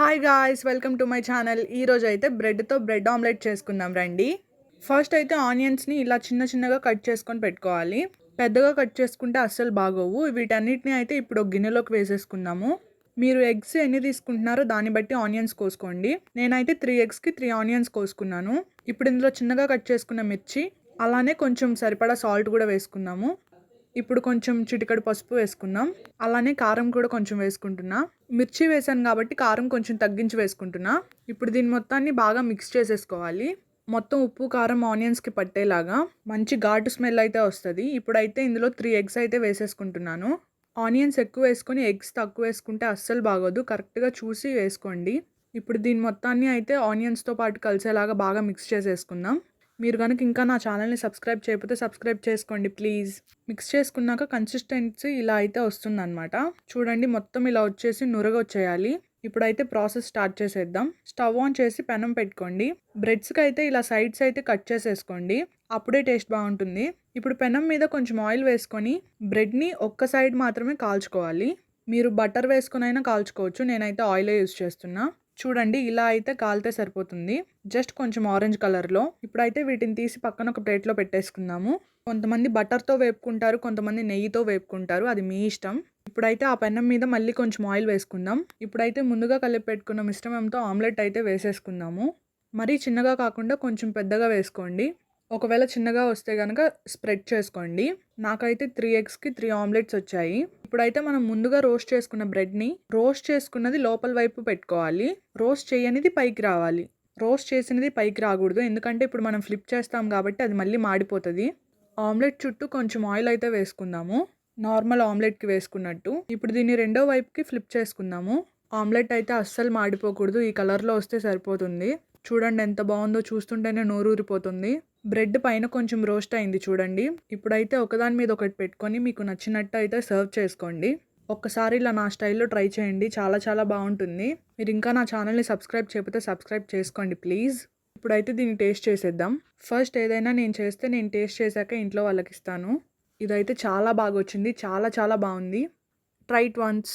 Hi guys welcome to my channel ఈరోజు అయితే బ్రెడ్తో bread omelette చేసుకుందాం రండి. ఫస్ట్ అయితే ఆనియన్స్ని ఇలా చిన్న చిన్నగా కట్ చేసుకొని పెట్టుకోవాలి. పెద్దగా కట్ చేసుకుంటే అస్సలు బాగోవు. వీటన్నిటిని అయితే ఇప్పుడు గిన్నెలోకి వేసేసుకుందాము. మీరు ఎగ్స్ ఎన్ని తీసుకుంటున్నారో దాన్ని బట్టి ఆనియన్స్ కోసుకోండి. నేనైతే త్రీ ఎగ్స్కి త్రీ ఆనియన్స్ కోసుకున్నాను. ఇప్పుడు ఇందులో చిన్నగా కట్ చేసుకున్న మిర్చి అలానే కొంచెం సరిపడా సాల్ట్ కూడా వేసుకుందాము. ఇప్పుడు కొంచెం చిటికడు పసుపు వేసుకుందాం అలానే కారం కూడా కొంచెం వేసుకుంటున్నా. మిర్చి వేసాను కాబట్టి కారం కొంచెం తగ్గించి వేసుకుంటున్నా. ఇప్పుడు దీని మొత్తాన్ని బాగా మిక్స్ చేసేసుకోవాలి. మొత్తం ఉప్పు కారం ఆనియన్స్కి పట్టేలాగా మంచి ఘాటు స్మెల్ అయితే వస్తుంది. ఇప్పుడైతే ఇందులో త్రీ ఎగ్స్ అయితే వేసేసుకుంటున్నాను. ఆనియన్స్ ఎక్కువ వేసుకొని ఎగ్స్ తక్కువ వేసుకుంటే అస్సలు బాగోదు. కరెక్ట్గా చూసి వేసుకోండి. ఇప్పుడు దీని మొత్తాన్ని అయితే ఆనియన్స్తో పాటు కలిసేలాగా బాగా మిక్స్ చేసేసుకుందాం. మీరు కనుక ఇంకా నా ఛానల్ని సబ్స్క్రైబ్ చేయకపోతే సబ్స్క్రైబ్ చేసుకోండి ప్లీజ్. మిక్స్ చేసుకున్నాక కన్సిస్టెన్సీ ఇలా అయితే వస్తుందన్నమాట. చూడండి మొత్తం ఇలా వచ్చేసి నురగ వచ్చేయాలి ఇప్పుడైతే ప్రాసెస్ స్టార్ట్ చేసేద్దాం. స్టవ్ ఆన్ చేసి పెనం పెట్టుకోండి. బ్రెడ్స్కి అయితే ఇలా సైడ్స్ అయితే కట్ చేసేసుకోండి. అప్పుడే టేస్ట్ బాగుంటుంది. ఇప్పుడు పెనం మీద కొంచెం ఆయిల్ వేసుకొని బ్రెడ్ని ఒక్క సైడ్ మాత్రమే కాల్చుకోవాలి. మీరు బటర్ వేసుకునైనా కాల్చుకోవచ్చు. నేనైతే ఆయిలే యూస్ చేస్తున్నా. చూడండి ఇలా అయితే కాలితే సరిపోతుంది. జస్ట్ కొంచెం ఆరెంజ్ కలర్లో. ఇప్పుడైతే వీటిని తీసి పక్కన ఒక ప్లేట్లో పెట్టేసుకుందాము. కొంతమంది బటర్తో వేపుకుంటారు కొంతమంది నెయ్యితో వేపుకుంటారు. అది మీ ఇష్టం. ఇప్పుడైతే ఆ పెన్నం మీద మళ్ళీ కొంచెం ఆయిల్ వేసుకుందాం. ఇప్పుడైతే ముందుగా కలిపి పెట్టుకున్న మిశ్రమంతో ఆమ్లెట్ అయితే వేసేసుకుందాము. మరీ చిన్నగా కాకుండా కొంచెం పెద్దగా వేసుకోండి. ఒకవేళ చిన్నగా వస్తే కనుక స్ప్రెడ్ చేసుకోండి. నాకైతే త్రీ ఎగ్స్కి త్రీ ఆమ్లెట్స్ వచ్చాయి. ఇప్పుడైతే మనం ముందుగా రోస్ట్ చేసుకున్న బ్రెడ్ని రోస్ట్ చేసుకున్నది లోపల వైపు పెట్టుకోవాలి. రోస్ట్ చేయనిది పైకి రావాలి. రోస్ట్ చేసినది పైకి రాకూడదు. ఎందుకంటే ఇప్పుడు మనం ఫ్లిప్ చేస్తాం కాబట్టి అది మళ్ళీ మాడిపోతుంది. ఆమ్లెట్ చుట్టూ కొంచెం ఆయిల్ అయితే వేసుకుందాము. నార్మల్ ఆమ్లెట్కి వేసుకున్నట్టు. ఇప్పుడు దీన్ని రెండో వైపుకి ఫ్లిప్ చేసుకుందాము. ఆమ్లెట్ అయితే అస్సలు మాడిపోకూడదు. ఈ కలర్లో వస్తే సరిపోతుంది. చూడండి ఎంత బాగుందో చూస్తుంటేనే నోరూరిపోతుంది. బ్రెడ్ పైన కొంచెం రోస్ట్ అయింది చూడండి. ఇప్పుడైతే ఒకదాని మీద ఒకటి పెట్టుకొని మీకు నచ్చినట్టు అయితే సర్వ్ చేసుకోండి. ఒక్కసారి ఇలా నా స్టైల్లో ట్రై చేయండి. చాలా చాలా బాగుంటుంది. మీరు ఇంకా నా ఛానల్ని సబ్స్క్రైబ్ చేయకపోతే సబ్స్క్రైబ్ చేసుకోండి ప్లీజ్. ఇప్పుడైతే దీన్ని టేస్ట్ చేసేద్దాం. ఫస్ట్ ఏదైనా నేను చేస్తే నేను టేస్ట్ చేశాక ఇంట్లో వాళ్ళకి ఇస్తాను. ఇదైతే చాలా బాగా వచ్చింది. చాలా చాలా బాగుంది. Trait once